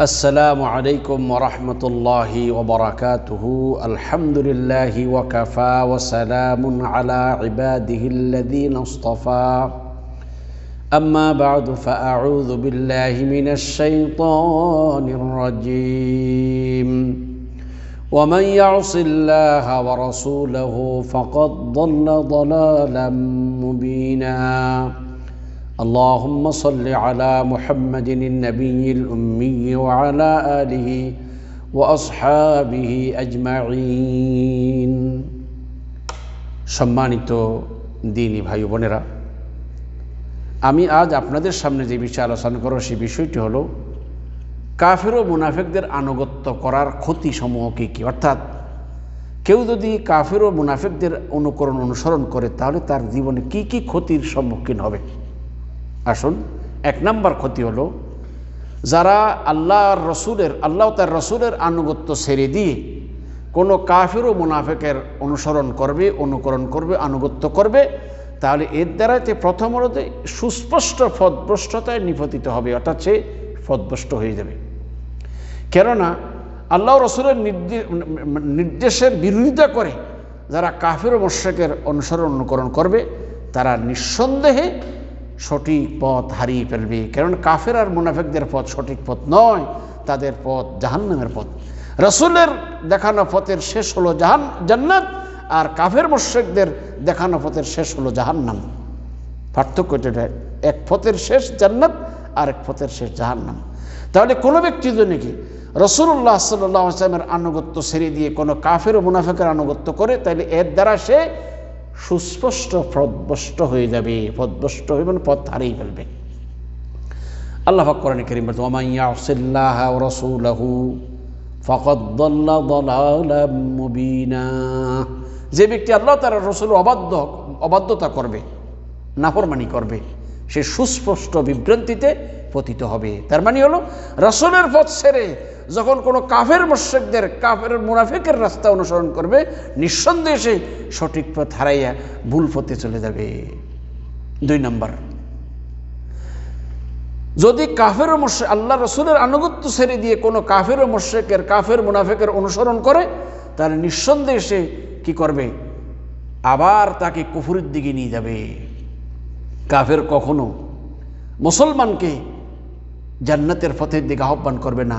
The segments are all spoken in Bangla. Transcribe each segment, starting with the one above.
السلام عليكم ورحمة الله وبركاته. الحمد لله وكفى وسلام على عباده الذين اصطفى. أما بعد فأعوذ بالله من الشيطان الرجيم. ومن يعص الله ورسوله فقد ضل ضلالا مبينا. اللهم صل على محمد النبي الأمي وعلى آله وأصحابه أجمعين সম্মানিত দিনী ভাই বোনেরা আমি আজ আপনাদের সামনে যে বিষয়ে আলোচনা করব সেই বিষয়টি হলো কাফের ও মুনাফেকদের আনুগত্য করার ক্ষতিসমূহ কী কী অর্থাৎ কেউ যদি কাফের ও মুনাফেকদের অনুকরণ অনুসরণ করে তাহলে তার জীবনে কি কি ক্ষতির সম্মুখীন হবে আসুন, এক নম্বর ক্ষতি হলো, যারা আল্লাহর রসুলের, আল্লাহ তার রসুলের আনুগত্য ছেড়ে দিয়ে কোনো কাফের ও মুনাফেকের অনুসরণ করবে, অনুকরণ করবে, আনুগত্য করবে, তাহলে এর দ্বারাতে প্রথম হলতে সুস্পষ্ট ফদভ্রষ্টতায় নিপতিত হবে, অর্থাৎ সে ফদভ্রষ্ট হয়ে যাবে। কেননা আল্লাহ রসুলের নির্দেশের বিরোধিতা করে যারা কাফের ও মোশেকের অনুসরণ, অনুকরণ করবে, তারা নিঃসন্দেহে সঠিক পথ হারিয়ে ফেলবে। কারণ কাফের আর মুনাফেকদের পথ সঠিক পথ নয়, তাদের পথ জাহান্নামের পথ। রসুলের দেখানো পথের শেষ হলো জাহান, জান্নাত, আর কাফের মোশেকদের দেখানো পথের শেষ হলো জাহান্নাম। পার্থক্য এটা, এক পথের শেষ জান্নাত, আর এক পথের শেষ জাহান্নাম। তাহলে কোনো ব্যক্তি যদি কি রসুল্লাহ সাল্লাহ আসলামের আনুগত্য ছেড়ে দিয়ে কোনো কাফের ও মুনাফেকের আনুগত্য করে, তাহলে এর দ্বারা সে সুস্পষ্ট পদভষ্ট হয়ে যাবে পদভষ্ট হয়ে মানে পথ হারিয়ে ফেলবে। আল্লাহ কোরআন করিম বলতে ওমাইয়াসিল্লাহ যে ব্যক্তি আল্লাহ তার রসুল অবাধ্য, অবাধ্যতা করবে, নাফরমানি করবে, সে সুস্পষ্ট বিভ্রান্তিতে পতিত হবে। তার মানে হলো, রসুলের পথ ছেড়ে যখন কোনো কাফের মোশেকদের কাফের মুনাফিকের রাস্তা অনুসরণ করবে, নিঃসন্দেহে সে সঠিক পথ হারাইয়া ভুল পথে চলে যাবে। দুই নম্বর, যদি কাফের মোশে আল্লাহ রসুলের আনুগত্য ছেড়ে দিয়ে কোনো কাফের মোশেকের কাফের মুনাফেকের অনুসরণ করে, তাহলে নিঃসন্দেহে সে কী করবে? আবার তাকে কুফুরের দিকে নিয়ে যাবে। কাফের কখনো মুসলমানকে জান্নাতের পথের দিকে আহ্বান করবে না।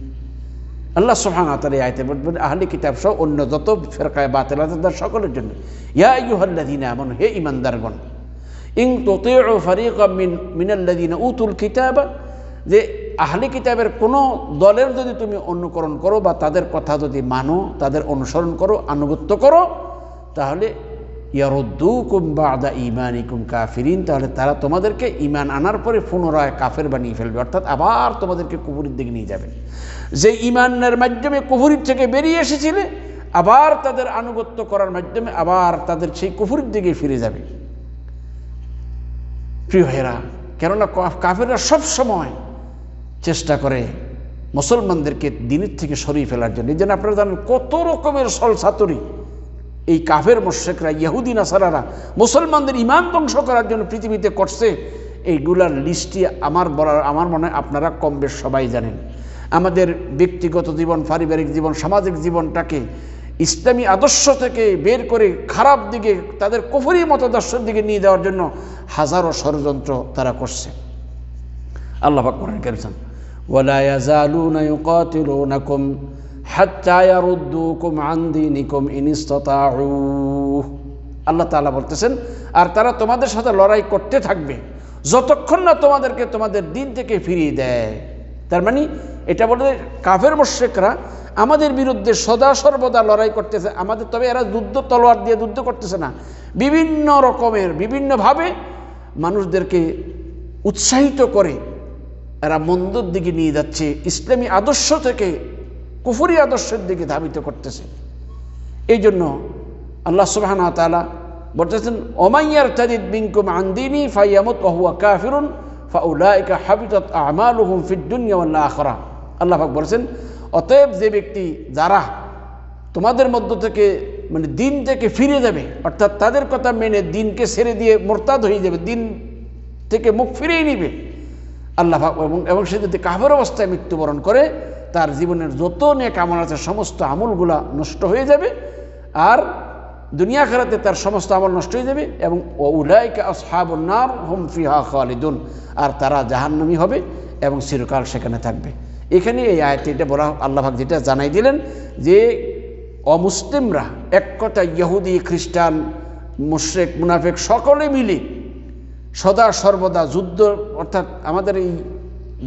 আল্লাহ সোহান তার এই আয়তে বলবেন, আহলি কিতাব সহ অন্য যত ফেরকায় বাতিলাদার সকলের জন্য। ইয়া ইউহাল্লাদিনা এমন হে ইমানদারগণ ইং তোতে ফারিকা মিন মিনাল্লাদিনা উতুল কিতাব, যে আহলি কিতাবের কোনো দলের যদি তুমি অনুকরণ করো বা তাদের কথা যদি মানো, তাদের অনুসরণ করো, আনুগত্য করো, তাহলে ইয়ারুদ্দু কুম্বা আদা ইমানিকুম কাফিরিন, তাহলে তারা তোমাদেরকে ইমান আনার পরে পুনরায় কাফের বানিয়ে ফেলবে, অর্থাৎ আবার তোমাদেরকে কুপুরের দিকে নিয়ে যাবে। যে ইমানের মাধ্যমে কুফুরির থেকে বেরিয়ে এসেছিলে, আবার তাদের আনুগত্য করার মাধ্যমে আবার তাদের সেই কুফুরির দিকে ফিরে যাবে। প্রিয় হেরা কেননা কাফেররা সব সময় চেষ্টা করে মুসলমানদেরকে দিনের থেকে সরিয়ে ফেলার জন্য। এই জন্য আপনারা জানেন কত রকমের সল সাতরি এই কাফের মোশেকরা ইহুদিন আসারারা মুসলমানদের ইমান ধ্বংস করার জন্য পৃথিবীতে করছে এইগুলার লিস্টটি আমার বলার, আমার মনে হয় আপনারা কম বেশ সবাই জানেন। আমাদের ব্যক্তিগত জীবন, পারিবারিক জীবন, সামাজিক জীবনটাকে ইসলামী আদর্শ থেকে বের করে খারাপ দিকে, তাদের কুফরি মতাদর্শের দিকে নিয়ে যাওয়ার জন্য হাজারো ষড়যন্ত্র তারা করছে। আল্লাহ করেন কেমন হাচ্চায়ারুদ্দুকুম আন্দি নিকুম ইনিস্তাহু আল্লাহ তালা বলতেছেন, আর তারা তোমাদের সাথে লড়াই করতে থাকবে যতক্ষণ না তোমাদেরকে তোমাদের দিন থেকে ফিরিয়ে দেয়। তার মানে এটা বলে কাফের মোশেকরা আমাদের বিরুদ্ধে সদা সর্বদা লড়াই করতেছে। আমাদের তবে এরা যুদ্ধ তলোয়ার দিয়ে যুদ্ধ করতেছে না। বিভিন্ন রকমের, বিভিন্নভাবে মানুষদেরকে উৎসাহিত করে এরা মন্দর দিকে নিয়ে যাচ্ছে। ইসলামী আদর্শ থেকে কুফুরি আদর্শের দিকে ধাবিত করতেছে। এই জন্য আল্লাহ সুবাহ বলতেছেন ওমাইয়ার তাজিদ বিঙ্কুম আন্দিনী ফাইয়ামত ওহুয়া কাফিরুন, ফাউলাইকা হাবিতত আমালুহুম ফিদ দুনিয়া ওয়াল আখরা আল্লাহ পাক বলেছেন, অতএব যে ব্যক্তি, যারা তোমাদের মধ্য থেকে মানে দিন থেকে ফিরে যাবে, অর্থাৎ তাদের কথা মেনে দিনকে ছেড়ে দিয়ে মোরতাদ হয়ে যাবে, দিন থেকে মুখ ফিরিয়ে নিবে আল্লাহফাক এবং এবং সে যদি কাফের অবস্থায় মৃত্যুবরণ করে তার জীবনের যত নিয়ে কামন আছে, সমস্ত আমলগুলা নষ্ট হয়ে যাবে আর দুনিয়া খেলাতে তার সমস্ত আমল নষ্ট হয়ে যাবে এবং উলাইকা আসহাবুন্নার হুম ফিহা খালিদুন। আর তারা জাহান্নামী হবে এবং চিরকাল সেখানে থাকবে। এখানে এই আয়তে এটা বলা আল্লাহাক যেটা জানাই দিলেন যে অমুসলিমরা এক কথা ইহুদি, খ্রিস্টান, মুশ্রেক, মুনাফেক সকলে মিলে সদা সর্বদা যুদ্ধ অর্থাৎ আমাদের এই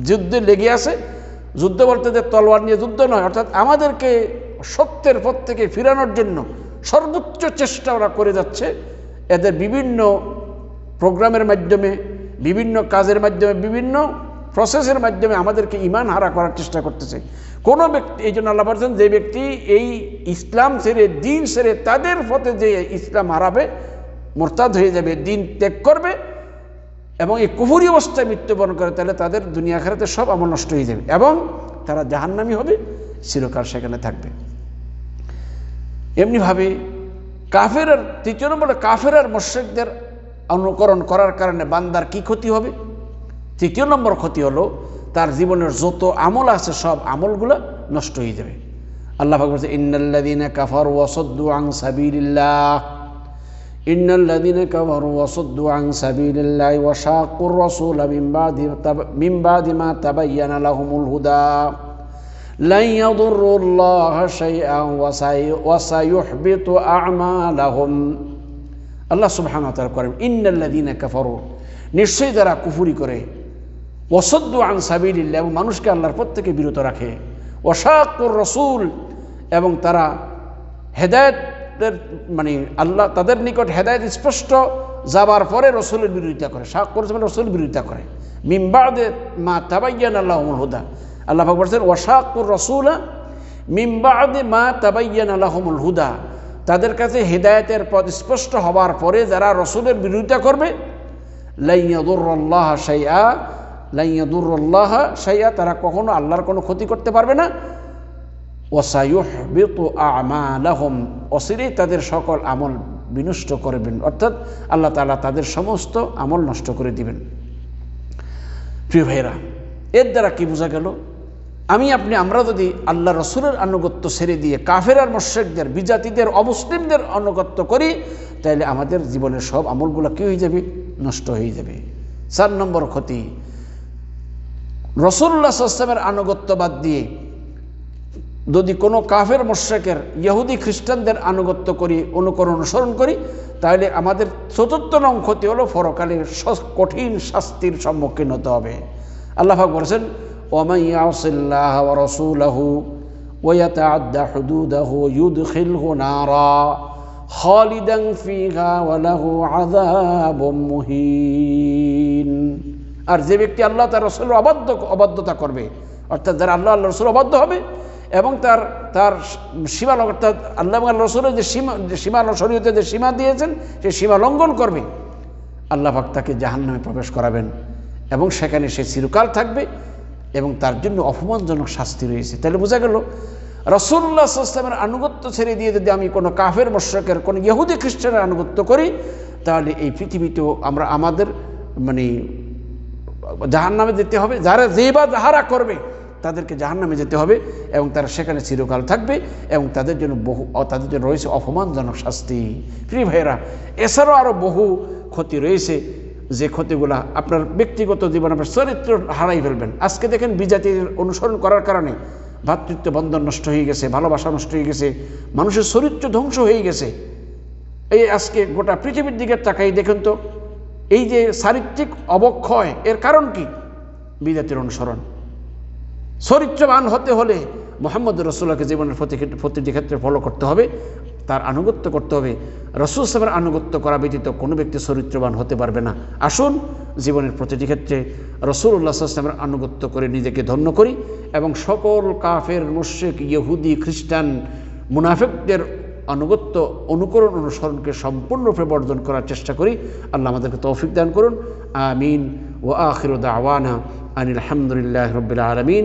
যুদ্ধে লেগে আছে। যুদ্ধ বলতে যে তলোয়ার নিয়ে যুদ্ধ নয়, অর্থাৎ আমাদেরকে সত্যের পথ থেকে ফিরানোর জন্য সর্বোচ্চ চেষ্টা ওরা করে যাচ্ছে। এদের বিভিন্ন প্রোগ্রামের মাধ্যমে, বিভিন্ন কাজের মাধ্যমে, বিভিন্ন প্রসেসের মাধ্যমে আমাদেরকে ইমান হারা করার চেষ্টা করতেছে। কোনো ব্যক্তি, এই জন্য আল্লাহ বলছেন, যে ব্যক্তি এই ইসলাম ছেড়ে, দিন ছেড়ে তাদের পথে যে ইসলাম হারাবে, মোরতাদ হয়ে যাবে, দিন ত্যাগ করবে এবং এই কুহুরি অবস্থায় মৃত্যুবরণ করে, তাহলে তাদের দুনিয়া খেলাতে সব আমল নষ্ট হয়ে যাবে এবং তারা জাহান্নামি হবে, চিরকাল সেখানে থাকবে। এমনিভাবে কাফের তৃতীয় নম্বরে কাফের আর মোর্শেকদের অনুকরণ করার কারণে বান্দার কি ক্ষতি হবে? তৃতীয় নম্বর ক্ষতি হলো তার জীবনের যত আমল আছে, সব আমলগুলো নষ্ট হয়ে যাবে। আল্লাহ বলছে, ইন্নাল্লাযীনা কাফারু ওয়াসাদ্দু আন সাবিলিল্লাহ ইন্নাল্লাযীনা কাফারু ওয়াসাদ্দু আন সাবিলিল্লাহ ওয়া শাকুর রাসূল মিন বাদি মিন বাদি মা তাবায়্যানা লাহুমুল হুদা لن يضروا الله شيئا وسي- وسيحبط أعمالهم আল্লাহ সুবহানাহু ওয়া তাআলা করেন ইন্নাল্লাযীনা কাফারু নিশ্চয়ই যারা কুফরি করে ওয়াসাদ্দু আন সাবিলিল্লাহ এবং মানুষকে আল্লাহর পথ থেকে বিরত রাখে ওয়াশাকুর রসুল এবং তারা হেদায়তের মানে আল্লাহ তাদের নিকট হেদায়ত স্পষ্ট যাবার পরে রসুলের বিরোধিতা করে শাক করেছে মানে রসুলের বিরোধিতা করে। মিম্বাদে মা তাবাইয়ান আল্লাহমুল হুদা। আল্লাহ বলছেন ওয়াশাকুর রসুল মিম্বাদে মা তাবাইয়ান আল্লাহমুল হুদা। তাদের কাছে হেদায়তের পথ স্পষ্ট হবার পরে যারা রসুলের বিরোধিতা করবে লাইয়াদুল্লাহ সাইয়া লাইয়াদুল্লাহ সাইয়া তারা কখনো আল্লাহর কোনো ক্ষতি করতে পারবে না। ওসাইহবিত আমালাহম অসিরেই তাদের সকল আমল বিনষ্ট করবেন। অর্থাৎ আল্লাহ তালা তাদের সমস্ত আমল নষ্ট করে দিবেন। প্রিয় ভাইরা এর দ্বারা কি বোঝা গেল? আমি, আপনি, আমরা যদি আল্লাহ রসুলের আনুগত্য ছেড়ে দিয়ে কাফের আর মোশেকদের বিজাতিদের, অমুসলিমদের আনুগত্য করি তাহলে আমাদের জীবনের সব আমলগুলো কী হয়ে যাবে? নষ্ট হয়ে যাবে। চার নম্বর ক্ষতি, রসুল্লাহ আসলামের আনুগত্য বাদ দিয়ে যদি কোনো কাফের মোশেকের ইহুদি খ্রিস্টানদের আনুগত্য করি, অনুকরণ, অনুসরণ করি, তাহলে আমাদের চতুর্থ নং ক্ষতি হলো ফরকালের কঠিন শাস্তির সম্মুখীন হতে হবে। আল্লাহ পাক বলেছেন আর যে ব্যক্তি আল্লাহ তার রসুলের অবাধ্য অবাধ্যতা করবে, অর্থাৎ যারা আল্লাহ আল্লাহ রসুল অবাধ্য হবে এবং তার তার সীমা অর্থাৎ আল্লাহ রসুলের যে সীমা যে সীমা শরীয়তে যে সীমা দিয়েছেন সেই সীমা লঙ্ঘন করবে। আল্লাহ পাক তাকে জাহান্নামে প্রবেশ করাবেন এবং সেখানে সে চিরকাল থাকবে এবং তার জন্য অপমানজনক শাস্তি রয়েছে। তাহলে বোঝা গেল রসুল্লাহ সাল্লামের আনুগত্য ছেড়ে দিয়ে যদি আমি কোনো কাফের, মোশ্রকের, কোনো ইহুদি, খ্রিস্টানের আনুগত্য করি, তাহলে এই পৃথিবীতেও আমরা আমাদের মানে জাহান নামে যেতে হবে। যারা যে বা যাহারা করবে তাদেরকে জাহান নামে যেতে হবে এবং তারা সেখানে চিরকাল থাকবে এবং তাদের জন্য বহু তাদের জন্য রয়েছে অপমানজনক শাস্তি। প্রিয় ভাইয়েরা, এছাড়াও আরও বহু ক্ষতি রয়েছে। যে ক্ষতিগুলা আপনার ব্যক্তিগত জীবন, আপনার চরিত্র হারাই ফেলবেন। আজকে দেখেন বিজাতির অনুসরণ করার কারণে ভ্রাতৃত্ব বন্ধন নষ্ট হয়ে গেছে, ভালোবাসা নষ্ট হয়ে গেছে, মানুষের চরিত্র ধ্বংস হয়ে গেছে। এই আজকে গোটা পৃথিবীর দিকে তাকাই দেখেন তো, এই যে চারিত্রিক অবক্ষয়, এর কারণ কি? বিজাতির অনুসরণ। চরিত্রবান হতে হলে মোহাম্মদ রসুল্লাহকে জীবনের প্রতি প্রতিটি ক্ষেত্রে ফলো করতে হবে, তার আনুগত্য করতে হবে। রসুল সাহেবের আনুগত্য করা ব্যতীত কোনো ব্যক্তি চরিত্রবান হতে পারবে না। আসুন, জীবনের প্রতিটি ক্ষেত্রে রসুল্লাহ ইসলামের আনুগত্য করে নিজেকে ধন্য করি এবং সকল কাফের মুশেক ইহুদি, খ্রিস্টান, মুনাফেকদের আনুগত্য অনুকরণ অনুসরণকে সম্পূর্ণরূপে বর্জন করার চেষ্টা করি। আল্লাহ আমাদেরকে তৌফিক দান করুন। আমিন। ও আখির দাওয়ানা আনিল আলহামদুলিল্লাহ রবিল আলমিন।